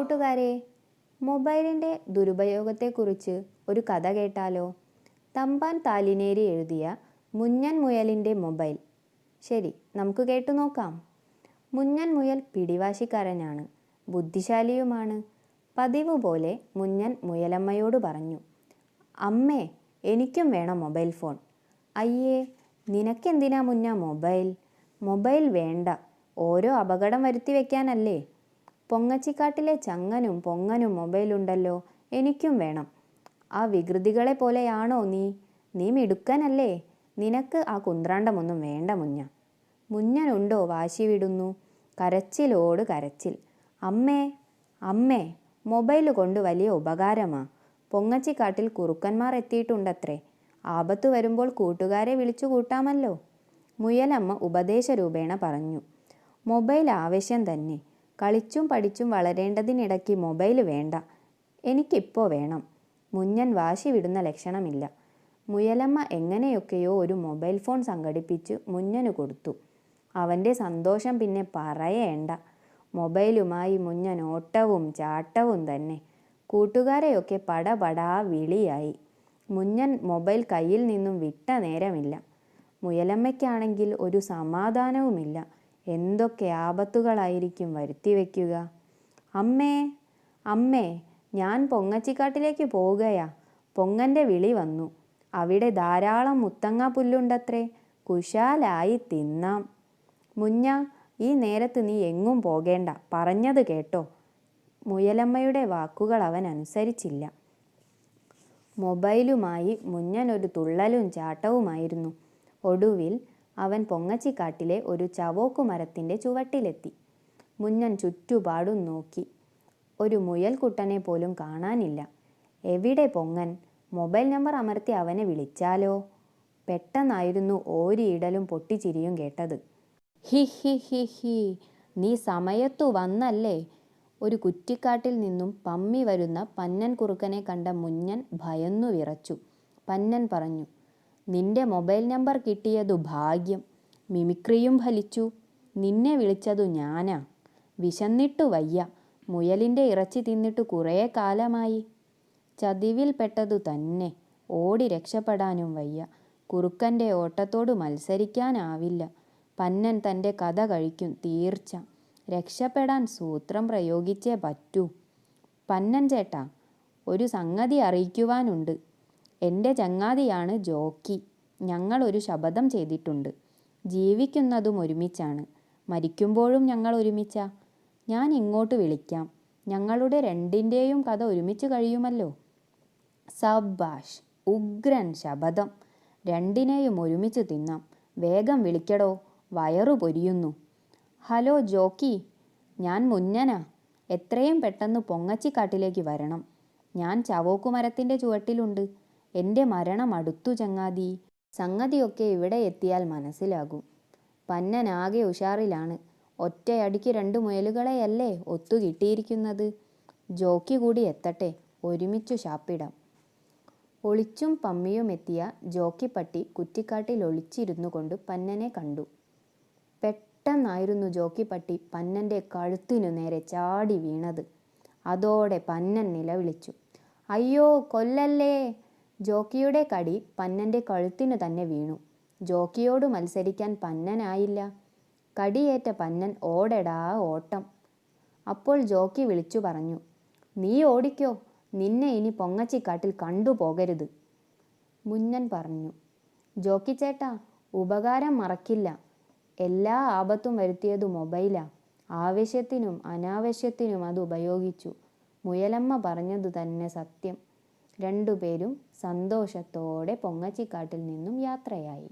കൂട്ടുകാരെ മൊബൈലിന്റെ ദുരുപയോഗത്തെക്കുറിച്ച് ഒരു കഥ കേട്ടാലോ? തമ്പാൻ താലിനേരി എഴുതിയ മുഞ്ഞൻ മുയലിന്റെ മൊബൈൽ. ശരി നമുക്ക് കേട്ടു നോക്കാം. മുഞ്ഞൻ മുയൽ പിടിവാശിക്കാരനാണ് ബുദ്ധിശാലിയുമാണ്. പതിവ് പോലെ മുഞ്ഞൻ മുയലമ്മയോട് പറഞ്ഞു അമ്മേ എനിക്കും വേണം മൊബൈൽ ഫോൺ. അയ്യേ നിനക്കെന്തിനാ മുന്ന മൊബൈൽ? മൊബൈൽ വേണ്ട. ഓരോ അപകടം വരുത്തി വെക്കാനല്ലേ? പൊങ്ങച്ചിക്കാട്ടിലെ ചങ്ങനും പൊങ്ങനും മൊബൈലുണ്ടല്ലോ. എനിക്കും വേണം. ആ വികൃതികളെ പോലെയാണോ നീ? നീ മിടുക്കനല്ലേ? നിനക്ക് ആ കുന്ത്രാണ്ടമൊന്നും വേണ്ട മുഞ്ഞ. മുഞ്ഞനുണ്ടോ വാശി വിടുന്നു. കരച്ചിലോട് കരച്ചിൽ. അമ്മേ അമ്മേ മൊബൈൽ കൊണ്ട് വലിയ ഉപകാരമാ. പൊങ്ങച്ചിക്കാട്ടിൽ കുറുക്കന്മാർ എത്തിയിട്ടുണ്ടത്രേ. ആപത്ത് വരുമ്പോൾ കൂട്ടുകാരെ വിളിച്ചു കൂട്ടാമല്ലോ. മുയലമ്മ ഉപദേശരൂപേണ പറഞ്ഞു. മൊബൈൽ ആവശ്യം തന്നെ. കളിച്ചും പഠിച്ചും വളരേണ്ടതിനിടയ്ക്ക് മൊബൈൽ വേണ്ട. എനിക്കിപ്പോൾ വേണം. മുഞ്ഞൻ വാശി വിടുന്ന ലക്ഷണമില്ല. മുയലമ്മ എങ്ങനെയൊക്കെയോ ഒരു മൊബൈൽ ഫോൺ സംഘടിപ്പിച്ച് മുഞ്ഞന് കൊടുത്തു. അവന്റെ സന്തോഷം പിന്നെ പറയേണ്ട. മൊബൈലുമായി മുഞ്ഞൻ ഓട്ടവും ചാട്ടവും തന്നെ. കൂട്ടുകാരെയൊക്കെ പടപടാ വിളിയായി. മുഞ്ഞൻ മൊബൈൽ കയ്യിൽ നിന്നും വിട്ട നേരമില്ല. മുയലമ്മയ്ക്കാണെങ്കിൽ ഒരു സമാധാനവുമില്ല. എന്തൊക്കെ ആപത്തുകളായിരിക്കും വരുത്തി വയ്ക്കുക അമ്മേ അമ്മേ ഞാൻ പൊങ്ങച്ചിക്കാട്ടിലേക്ക് പോവുകയാ. പൊങ്ങന്റെ വിളി വന്നു. അവിടെ ധാരാളം മുത്തങ്ങ പുല്ലുണ്ടത്രേ. കുശാലായി തിന്നാം. മുഞ്ഞ ഈ നേരത്ത് നീ എങ്ങും പോകേണ്ട. പറഞ്ഞത് കേട്ടോ. മുയലമ്മയുടെ വാക്കുകൾ അവൻ അനുസരിച്ചില്ല. മൊബൈലുമായി മുഞ്ഞനൊരു തുള്ളലും ചാട്ടവുമായിരുന്നു. ഒടുവിൽ അവൻ പൊങ്ങച്ചിക്കാട്ടിലെ ഒരു ചവോക്കു മരത്തിന്റെ ചുവട്ടിലെത്തി. മുന്നൻ ചുറ്റുപാടും നോക്കി. ഒരു മുയൽക്കുട്ടനെ പോലും കാണാനില്ല. എവിടെ പൊങ്ങൻ? മൊബൈൽ നമ്പർ അമർത്തി അവനെ വിളിച്ചാലോ പെട്ടെന്നായിരുന്നു ഓരിയിടലും പൊട്ടിച്ചിരിയും കേട്ടത്. ഹി ഹി ഹി ഹി നീ സമയത്തു വന്നല്ലേ ഒരു കുറ്റിക്കാട്ടിൽ നിന്നും പമ്മി വരുന്ന പന്നൻ കുറുക്കനെ കണ്ട മുന്നൻ ഭയന്നു വിറച്ചു. പന്നൻ പറഞ്ഞു നിന്റെ മൊബൈൽ നമ്പർ കിട്ടിയതു ഭാഗ്യം. മിമിക്രിയും ഫലിച്ചു. നിന്നെ വിളിച്ചതു ഞാനാ. വിശന്നിട്ടു വയ്യ. മുയലിന്റെ ഇറച്ചി തിന്നിട്ട് കുറേ കാലമായി. ചതിവിൽ ചതിവിൽപ്പെട്ടതു തന്നെ. ഓടി രക്ഷപ്പെടാനും വയ്യ. കുറുക്കന്റെ ഓട്ടത്തോട് മത്സരിക്കാനാവില്ല. പന്നൻ തന്റെ കഥ കഴിക്കും തീർച്ച. രക്ഷപ്പെടാൻ സൂത്രം പ്രയോഗിച്ചേ പറ്റൂ. പന്നൻ ചേട്ടാ ഒരു സംഗതി അറിയിക്കുവാനുണ്ട്. എന്റെ ചങ്ങാതിയാണ് ജോക്കി. ഞങ്ങൾ ഒരു ശപഥം ചെയ്തിട്ടുണ്ട്. ജീവിക്കുന്നതും ഒരുമിച്ചാണ്. മരിക്കുമ്പോഴും ഞങ്ങൾ ഒരുമിച്ചാ? ഞാൻ ഇങ്ങോട്ട് വിളിക്കാം. ഞങ്ങളുടെ രണ്ടിന്റെയും കഥ ഒരുമിച്ച് കഴിയുമല്ലോ? സബാഷ് ഉഗ്രൻ ശപഥം. രണ്ടിനെയും ഒരുമിച്ച് തിന്നാം. വേഗം വിളിക്കടോ. വയറു പൊരിയുന്നു. ഹലോ ജോക്കി ഞാൻ മുന്നനാ. എത്രയും പെട്ടെന്ന് പൊങ്ങച്ചിക്കാട്ടിലേക്ക് വരണം. ഞാൻ ചവോക്കുമരത്തിന്റെ ചുവട്ടിലുണ്ട്. എന്റെ മരണം അടുത്തു ചങ്ങാതി. സംഗതിയൊക്കെ ഇവിടെ എത്തിയാൽ മനസ്സിലാകും. പന്നനാകെ ഉഷാറിലാണ്. ഒറ്റയടിക്ക് രണ്ട് മുയലുകളെയല്ലേ ഒത്തു കിട്ടിയിരിക്കുന്നത്? ജോക്കി കൂടി എത്തട്ടെ ഒരുമിച്ചു ശാപ്പിടാം ഒളിച്ചും പമ്മിയും എത്തിയ ജോക്കിപ്പട്ടി കുറ്റിക്കാട്ടിൽ ഒളിച്ചിരുന്നു കൊണ്ട് പന്നനെ കണ്ടു. പെട്ടെന്നായിരുന്നു ജോക്കിപ്പട്ടി പന്നന്റെ കഴുത്തിനു നേരെ ചാടി വീണത്. അതോടെ പന്നൻ നിലവിളിച്ചു. അയ്യോ കൊല്ലല്ലേ? ജോക്കിയുടെ കടി പന്നന്റെ കഴുത്തിനു തന്നെ വീണു. ജോക്കിയോട് മത്സരിക്കാൻ പന്നനായില്ല. കടിയേറ്റ പന്നൻ ഓടെടാ ഓട്ടം. അപ്പോൾ ജോക്കി വിളിച്ചു പറഞ്ഞു നീ ഓടിക്കോ നിന്നെ ഇനി പൊങ്ങച്ചിക്കാട്ടിൽ കണ്ടുപോകരുത് മുന്നൻ പറഞ്ഞു ജോക്കി ചേട്ടാ ഉപകാരം മറക്കില്ല. എല്ലാ ആപത്തും വരുത്തിയത് മൊബൈലാ. ആവശ്യത്തിനും അനാവശ്യത്തിനും അത് ഉപയോഗിച്ചു. മുയലമ്മ പറഞ്ഞതു തന്നെ സത്യം. രണ്ടുപേരും സന്തോഷത്തോടെ പൊങ്ങച്ചിക്കാട്ടിൽ നിന്നും യാത്രയായി.